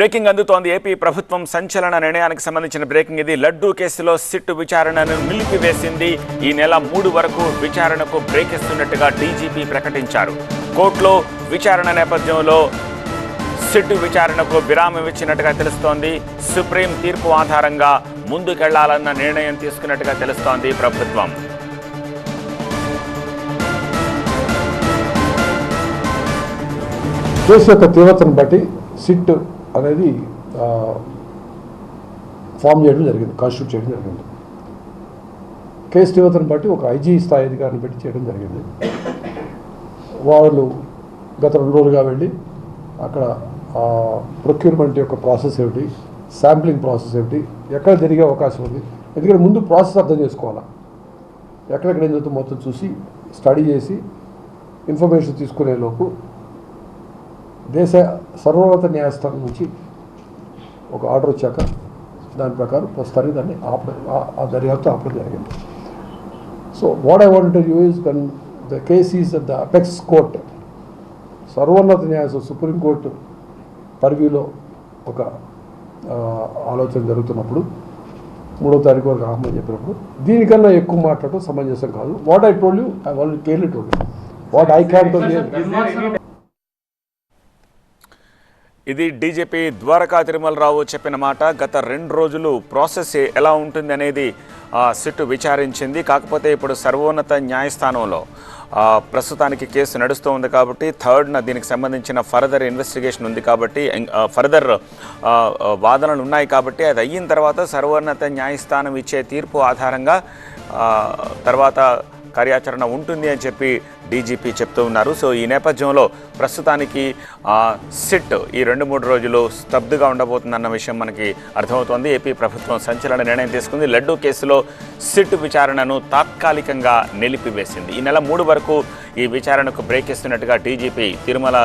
Breaking అందుతోంది AP ప్రభుత్వం సంచలన నిర్ణయానికి సంబంధించిన బ్రేకింగ్ ఇది. లడ్డూ కేసులో సిట్టు విచారణను నిలిపివేసింది. ఈ నెల మూడు వరకు విచారణకు బ్రేక్ ఇస్తున్నట్టుగా డీజీపీ ప్రకటించారు. కోర్టులో విచారణ నేపథ్యంలో సిట్టు విచారణకు విరామం ఇచ్చినట్టుగా తెలుస్తోంది. సుప్రీం తీర్పు ఆధారంగా ముందుకెళ్ళాలన్న నిర్ణయం తీసుకున్నట్టుగా తెలుస్తోంది ప్రభుత్వం. కేసు యొక్క తీవ్రతను బట్టి సిట్ అనేది ఫామ్ చేయడం జరిగింది కాన్స్టిట్యూట్ చేయడం జరిగింది. కేసు శ్రీవతను బట్టి ఒక ఐజీ స్థాయి అధికారిని పెట్టి చేయడం జరిగింది. వాళ్ళు గత రెండు రోజులుగా వెళ్ళి అక్కడ ప్రొక్యూర్మెంట్ యొక్క ప్రాసెస్ ఏమిటి శాంప్లింగ్ ప్రాసెస్ ఏమిటి ఎక్కడ జరిగే అవకాశం ఉంది ఎందుకంటే ముందు ప్రాసెస్ అర్థం చేసుకోవాలా. ఎక్కడెక్కడ ఏం జరుగుతుందో మొత్తం చూసి స్టడీ చేసి ఇన్ఫర్మేషన్ తీసుకునే లోపు దేశ సర్వోన్నత న్యాయస్థానం నుంచి ఒక ఆర్డర్ వచ్చాక దాని ప్రకారం ప్రస్తుతానికి దాన్ని ఆప ఆ- ఆ దర్యాప్తు ఆపడం జరిగింది. So what I want us on the case is the apex court సర్వోన్నత న్యాయస్థానం సుప్రీంకోర్టు పరిధిలో ఒక ఆలోచన జరుగుతున్నప్పుడు మూడో తారీఖు వరకు ఆహ్మని చెప్పినప్పుడు దీనికన్నా ఎక్కువ మాట్లాడటం సమంజసం కాదు. What I told you I will clearly told you what I can told ఇది డీజీపీ ద్వారకా తిరుమలరావు చెప్పిన మాట. గత రెండు రోజులు ప్రాసెస్ ఎలా ఉంటుంది అనేది ఆ, సిట్టు విచారించింది. కాకపోతే ఇప్పుడు సర్వోన్నత న్యాయస్థానంలో ప్రస్తుతానికి కేసు నడుస్తూ ఉంది కాబట్టి థర్డ్న దీనికి సంబంధించిన ఫర్దర్ ఇన్వెస్టిగేషన్ ఉంది కాబట్టి ఫర్దర్ వాదనలు ఉన్నాయి కాబట్టి అది అయిన తర్వాత సర్వోన్నత న్యాయస్థానం ఇచ్చే తీర్పు ఆధారంగా తర్వాత కార్యాచరణ ఉంటుంది అని చెప్పి డీజీపీ చెప్తూ ఉన్నారు. సో ఈ నేపథ్యంలో ప్రస్తుతానికి సిట్ ఈ రెండు మూడు రోజులు స్తబ్దుగా ఉండబోతుందన్న విషయం మనకి అర్థమవుతోంది. ఏపీ ప్రభుత్వం సంచలన నిర్ణయం తీసుకుంది. లడ్డూ కేసులో సిట్ విచారణను తాత్కాలికంగా నిలిపివేసింది. ఈ నెల మూడు వరకు ఈ విచారణకు బ్రేక్ ఇస్తున్నట్టుగా డీజీపీ తిరుమల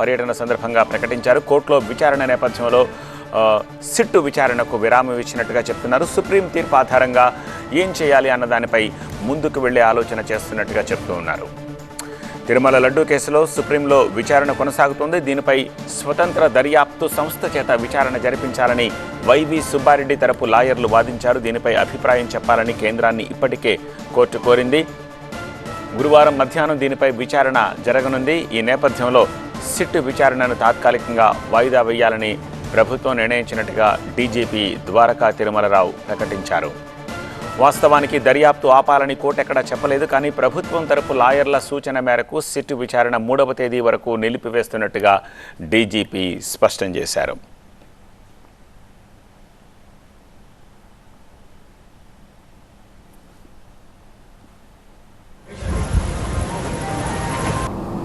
పర్యటన సందర్భంగా ప్రకటించారు. కోర్టులో విచారణ నేపథ్యంలో సిట్టు విచారణకు విరామం ఇచ్చినట్టుగా చెప్తున్నారు. సుప్రీం తీర్పు ఆధారంగా ఏం చేయాలి అన్న దానిపై ముందుకు వెళ్ళే ఆలోచన చేస్తున్నట్టుగా చెప్తూ ఉన్నారు. తిరుమల లడ్డూ కేసులో సుప్రీంలో విచారణ కొనసాగుతోంది. దీనిపై స్వతంత్ర దర్యాప్తు సంస్థ చేత విచారణ జరిపించాలని వైవి సుబ్బారెడ్డి తరపు లాయర్లు వాదించారు. దీనిపై అభిప్రాయం చెప్పాలని కేంద్రాన్ని ఇప్పటికే కోర్టు కోరింది. గురువారం మధ్యాహ్నం దీనిపై విచారణ జరగనుంది. ఈ నేపథ్యంలో సిట్ విచారణను తాత్కాలికంగా వాయిదా వేయాలని ప్రభుత్వం నిర్ణయించినట్టుగా డీజీపీ ద్వారకా తిరుమలరావు ప్రకటించారు. వాస్తవానికి దర్యాప్తు ఆపాలని కోర్టు ఎక్కడా చెప్పలేదు కానీ ప్రభుత్వం తరపు లాయర్ల సూచన మేరకు సిట్ విచారణ మూడవ తేదీ వరకు నిలిపివేస్తున్నట్టుగా డీజీపీ స్పష్టం చేశారు.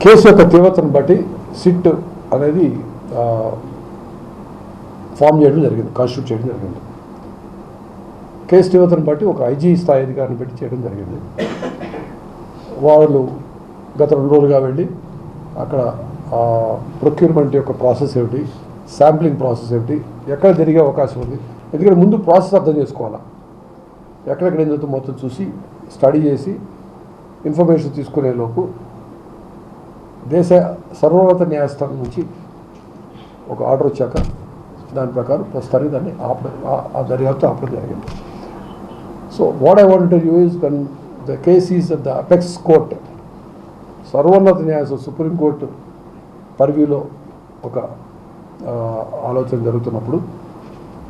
కేసు యొక్క తీవ్రతను బట్టి సిట్ అనేది ఫామ్ చేయడం జరిగింది కాన్స్టిట్యూట్ చేయడం జరిగింది. కేసు తీవ్రతను బట్టి ఒక ఐజీ స్థాయి అధికారిని పెట్టి చేయడం జరిగింది. వాళ్ళు గత రెండు రోజులుగా వెళ్ళి అక్కడ ప్రొక్యూర్మెంట్ యొక్క ప్రాసెస్ ఏమిటి శాంప్లింగ్ ప్రాసెస్ ఏమిటి ఎక్కడ జరిగే అవకాశం ఉంది ఎందుకంటే ముందు ప్రాసెస్ అర్థం చేసుకోవాలా. ఎక్కడెక్కడ ఏం జరుగుతుందో మొత్తం చూసి స్టడీ చేసి ఇన్ఫర్మేషన్ తీసుకునే లోపు దేశ సర్వోన్నత న్యాయస్థానం నుంచి ఒక ఆర్డర్ వచ్చాక దాని ప్రకారం ప్రస్తుతానికి దాన్ని ఆప ఆ- ఆ దర్యాప్తు ఆపడం జరిగింది. So what I want use is on the case is the apex court సర్వోన్నత న్యాయస్థానం సుప్రీంకోర్టు పరిధిలో ఒక ఆలోచన జరుగుతున్నప్పుడు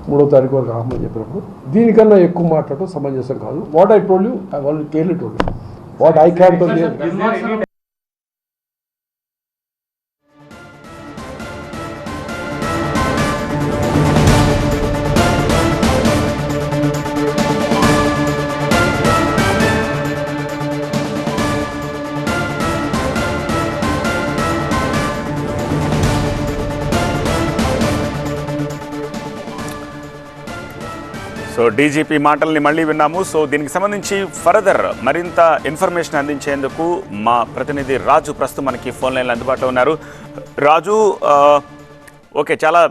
మూడో తారీఖు వరకు ఆహ్మని చెప్పినప్పుడు దీనికన్నా ఎక్కువ మాట్లాడటం సమంజసం కాదు. What I told you I will clearly told you what I can so DGP మాటల్ని మళ్ళీ విన్నాము. సో దీనికి సంబంధించి ఫర్దర్ మరింత ఇన్ఫర్మేషన్ అందించేందుకు మా ప్రతినిధి రాజు ప్రస్తుతం మనకి ఫోన్ లైన్లో అందుబాటులో ఉన్నారు. రాజు ఓకే చాలా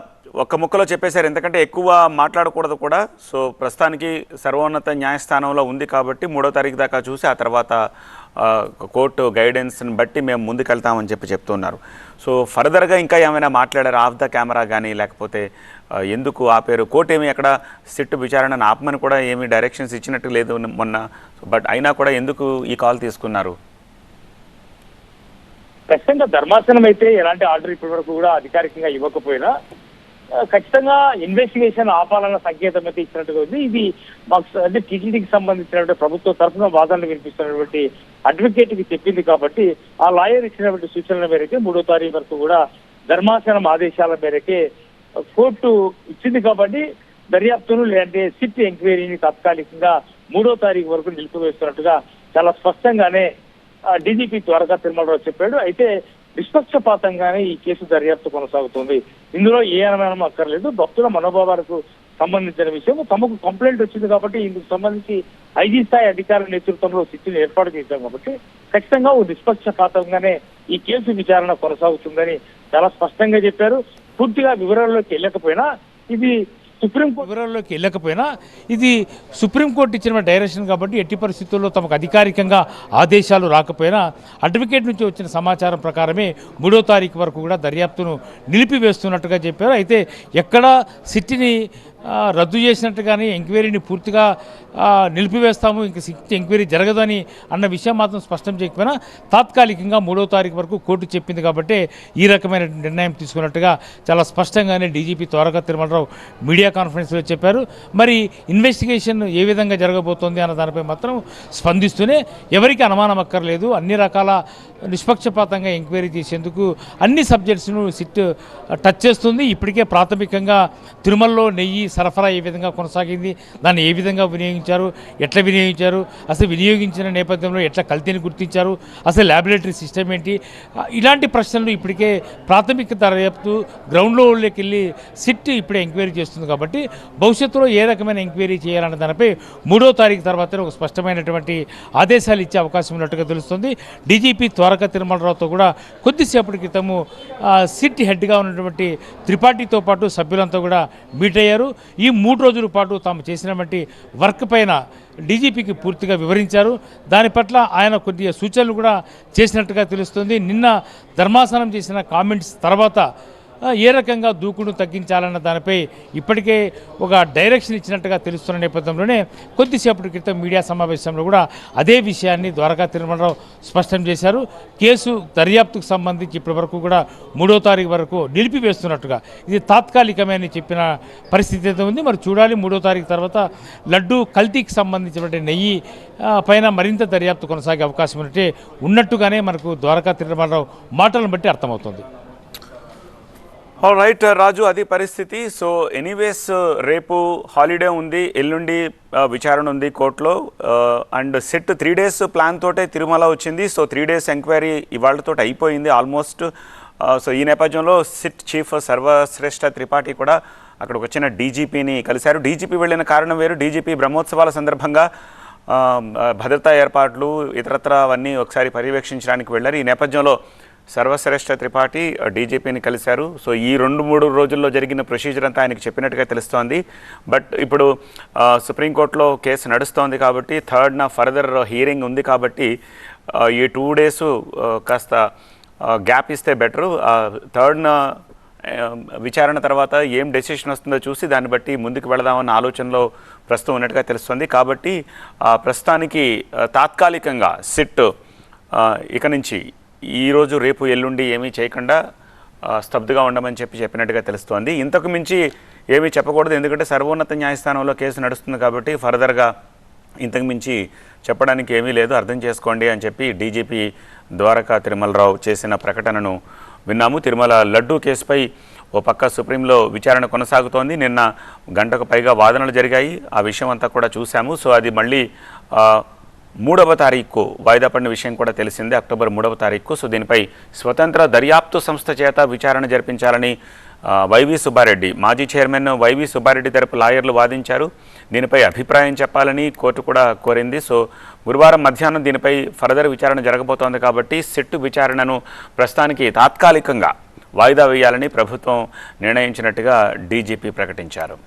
ఒక్క ముక్కలో చెప్పేశారు. ఎందుకంటే ఎక్కువ మాట్లాడకూడదు కూడా. సో ప్రస్తుతానికి సర్వోన్నత న్యాయస్థానంలో ఉంది కాబట్టి మూడో తారీఖు దాకా చూసి ఆ తర్వాత కోర్టు గైడెన్స్ని బట్టి మేము ముందుకెళ్తామని చెప్పి చెప్తున్నారు. సో ఫర్దర్గా ఇంకా ఏమైనా మాట్లాడారు? ఆఫ్ ద కెమెరా కానీ లేకపోతే ఎందుకు ఆపారు? కోర్టు ఏమి అక్కడ సిట్ విచారణను ఆపమని కూడా ఏమి డైరెక్షన్స్ ఇచ్చినట్టు లేదు మొన్న. బట్ అయినా కూడా ఎందుకు ఈ కాల్ తీసుకున్నారు? ఖచ్చితంగా ధర్మాసనం అయితే ఎలాంటి ఆర్డర్ ఇప్పటి వరకు కూడా అధికారికంగా ఇవ్వకపోయినా ఖచ్చితంగా ఇన్వెస్టిగేషన్ ఆపాలన్న సంకేతం అయితే ఇచ్చినట్టుగా ఉంది. ఇది మాకు అంటే టీటీడీకి సంబంధించినటువంటి ప్రభుత్వ తరఫున వాదనలు వినిపిస్తున్నటువంటి అడ్వకేట్కి చెప్పింది కాబట్టి ఆ లాయర్ ఇచ్చినటువంటి సూచనల మేరకే మూడో తారీఖు వరకు కూడా ధర్మాసనం ఆదేశాల మేరకే కోర్టు ఇచ్చింది కాబట్టి దర్యాప్తును లేదంటే సిట్ ఎంక్వైరీని తాత్కాలికంగా మూడో తారీఖు వరకు నిలిపివేస్తున్నట్టుగా చాలా స్పష్టంగానే డీజీపీ ద్వారకా తిరుమలరావు చెప్పాడు. అయితే నిష్పక్షపాతంగానే ఈ కేసు దర్యాప్తు కొనసాగుతుంది. ఇందులో ఏ అనుమానం అక్కర్లేదు. భక్తుల మనోభావాలకు సంబంధించిన విషయం తమకు కంప్లైంట్ వచ్చింది కాబట్టి ఇందుకు సంబంధించి ఐజీ స్థాయి అధికారుల నేతృత్వంలో సిట్టిని ఏర్పాటు చేశాం కాబట్టి ఖచ్చితంగా ఓ నిష్పక్షపాతంగానే ఈ కేసు విచారణ కొనసాగుతుందని చాలా స్పష్టంగా చెప్పారు. పూర్తిగా వివరాల్లోకి వెళ్ళకపోయినా ఇది సుప్రీంకోర్టు వివరాల్లోకి వెళ్ళకపోయినా ఇది సుప్రీంకోర్టు ఇచ్చిన డైరెక్షన్ కాబట్టి ఎట్టి పరిస్థితుల్లో తమకు అధికారికంగా ఆదేశాలు రాకపోయినా అడ్వకేట్ నుంచి వచ్చిన సమాచారం ప్రకారమే మూడో తారీఖు వరకు కూడా దర్యాప్తును నిలిపివేస్తున్నట్టుగా చెప్పారు. అయితే ఎక్కడ సిట్టిని రద్దు చేసినట్టు కానీ ఎంక్వైరీని పూర్తిగా నిలిపివేస్తాము. ఇంక సిట్ ఎంక్వైరీ జరగదని అన్న విషయం మాత్రం స్పష్టం చేయకపోయినా తాత్కాలికంగా మూడో తారీఖు వరకు కోర్టు చెప్పింది కాబట్టి ఈ రకమైన నిర్ణయం తీసుకున్నట్టుగా చాలా స్పష్టంగానే డీజీపీ త్వరగా తిరుమలరావు మీడియా కాన్ఫరెన్స్లో చెప్పారు. మరి ఇన్వెస్టిగేషన్ ఏ విధంగా జరగబోతోంది అన్న దానిపై మాత్రం స్పందిస్తూనే ఎవరికి అనుమానం అక్కర్లేదు. అన్ని రకాల నిష్పక్షపాతంగా ఎంక్వైరీ చేసేందుకు అన్ని సబ్జెక్ట్స్ను సిట్ టచ్ చేస్తుంది. ఇప్పటికే ప్రాథమికంగా తిరుమలలో నెయ్యి సరఫరా ఏ విధంగా కొనసాగింది దాన్ని ఏ విధంగా వినియోగించారు ఎట్లా వినియోగించారు అసలు వినియోగించిన నేపథ్యంలో ఎట్లా కల్తీని గుర్తించారు అసలు ల్యాబొరేటరీ సిస్టమ్ ఏంటి? ఇలాంటి ప్రశ్నలు ఇప్పటికే ప్రాథమిక దర్యాప్తు గ్రౌండ్లో వెళ్ళి సిట్ ఇప్పుడే ఎంక్వైరీ చేస్తుంది కాబట్టి భవిష్యత్తులో ఏ రకమైన ఎంక్వైరీ చేయాలన్న దానిపై మూడో తారీఖు తర్వాతనే ఒక స్పష్టమైనటువంటి ఆదేశాలు ఇచ్చే అవకాశం ఉన్నట్టుగా తెలుస్తుంది. డీజీపీ ద్వారకా తిరుమలరావుతో కూడా కొద్దిసేపటి క్రితము సిట్ హెడ్గా ఉన్నటువంటి త్రిపాఠితో పాటు సభ్యులంతా కూడా మీట్ అయ్యారు. ఈ మూడు రోజుల పాటు తాము చేసినటువంటి వర్క్ పైన డీజీపీకి పూర్తిగా వివరించారు. దాని పట్ల ఆయన కొద్దిగా సూచనలు కూడా చేసినట్టుగా తెలుస్తుంది. నిన్న ధర్మాసనం చేసిన కామెంట్స్ తర్వాత ఏ రకంగా దూకుడు తగ్గించాలన్న దానిపై ఇప్పటికే ఒక డైరెక్షన్ ఇచ్చినట్టుగా తెలుస్తున్న నేపథ్యంలోనే కొద్దిసేపటి క్రితం మీడియా సమావేశంలో కూడా అదే విషయాన్ని ద్వారకా తిరుమలరావు స్పష్టం చేశారు. కేసు దర్యాప్తుకు సంబంధించి ఇప్పటి వరకు కూడా మూడో తారీఖు వరకు నిలిపివేస్తున్నట్టుగా. ఇది తాత్కాలికమైన చెప్పిన పరిస్థితి అయితే ఉంది. మరి చూడాలి మూడో తారీఖు తర్వాత లడ్డు కల్తీకి సంబంధించినటువంటి నెయ్యి పైన మరింత దర్యాప్తు కొనసాగే అవకాశం ఉన్నట్టే ఉన్నట్టుగానే మనకు ద్వారకా తిరుమలరావు మాటలను బట్టి అర్థమవుతుంది. ఆల్ రైట్ రాజు అది పరిస్థితి. సో ఎనీవేస్ uh, రేపు హాలిడే ఉంది ఎల్లుండి uh, విచారణ ఉంది కోర్టులో. And set three days plan తోటే తిరుమల వచ్చింది. సో త్రీ డేస్ ఎంక్వైరీ ఇవాళతో అయిపోయింది ఆల్మోస్ట్ సో uh, ఈ నేపథ్యంలో సిట్ చీఫ్ సర్వశ్రేష్ఠ త్రిపాఠి కూడా అక్కడికి వచ్చిన డీజీపీని కలిశారు. డీజీపీ వెళ్ళిన కారణం వేరు. డీజీపీ బ్రహ్మోత్సవాల సందర్భంగా um, భద్రతా ఏర్పాట్లు ఇతరత్ర అవన్నీ ఒకసారి పర్యవేక్షించడానికి వెళ్ళారు. ఈ నేపథ్యంలో సర్వశ్రేష్ఠ త్రిపాఠి డీజీపీని కలిశారు. సో ఈ రెండు మూడు రోజుల్లో జరిగిన ప్రొసీజర్ అంతా ఆయనకు చెప్పినట్టుగా తెలుస్తోంది. బట్ ఇప్పుడు సుప్రీంకోర్టులో కేసు నడుస్తోంది కాబట్టి థర్డ్న ఫర్దర్ హియరింగ్ ఉంది కాబట్టి ఈ టూ డేస్ కాస్త గ్యాప్ ఇస్తే బెటరు. థర్డ్న విచారణ తర్వాత ఏం డెసిషన్ వస్తుందో చూసి దాన్ని బట్టి ముందుకు వెళదామన్న ఆలోచనలో ప్రస్తుతం ఉన్నట్టుగా తెలుస్తుంది. కాబట్టి ప్రస్తుతానికి తాత్కాలికంగా సిట్ ఇక నుంచి ఈరోజు రేపు ఎల్లుండి ఏమీ చేయకుండా స్తబ్దుగా ఉండమని చెప్పి చెప్పినట్టుగా తెలుస్తోంది. ఇంతకు మించి ఏమీ చెప్పకూడదు ఎందుకంటే సర్వోన్నత న్యాయస్థానంలో కేసు నడుస్తుంది కాబట్టి ఫర్దర్గా ఇంతకు మించి చెప్పడానికి ఏమీ లేదు. అర్థం చేసుకోండి అని చెప్పి డీజీపీ ద్వారకా తిరుమలరావు చేసిన ప్రకటనను విన్నాము. తిరుమల లడ్డూ కేసుపై ఓ పక్క సుప్రీంలో విచారణ కొనసాగుతోంది. నిన్న గంటకు పైగా వాదనలు జరిగాయి. ఆ విషయం అంతా కూడా చూశాము. సో అది మళ్ళీ మూడవ తారీఖు వాయిదా పడిన విషయం కూడా తెలిసిందే అక్టోబర్ మూడవ తారీఖు. సో దీనిపై స్వతంత్ర దర్యాప్తు సంస్థ చేత విచారణ జరిపించాలని వైవి సుబ్బారెడ్డి మాజీ చైర్మన్ వైవి సుబ్బారెడ్డి తరపు లాయర్లు వాదించారు. దీనిపై అభిప్రాయం చెప్పాలని కోర్టు కూడా కోరింది. సో గురువారం మధ్యాహ్నం దీనిపై ఫర్దర్ విచారణ జరగబోతోంది కాబట్టి సిట్టు విచారణను ప్రస్తుతానికి తాత్కాలికంగా వాయిదా వేయాలని ప్రభుత్వం నిర్ణయించినట్టుగా డీజీపీ ప్రకటించారు.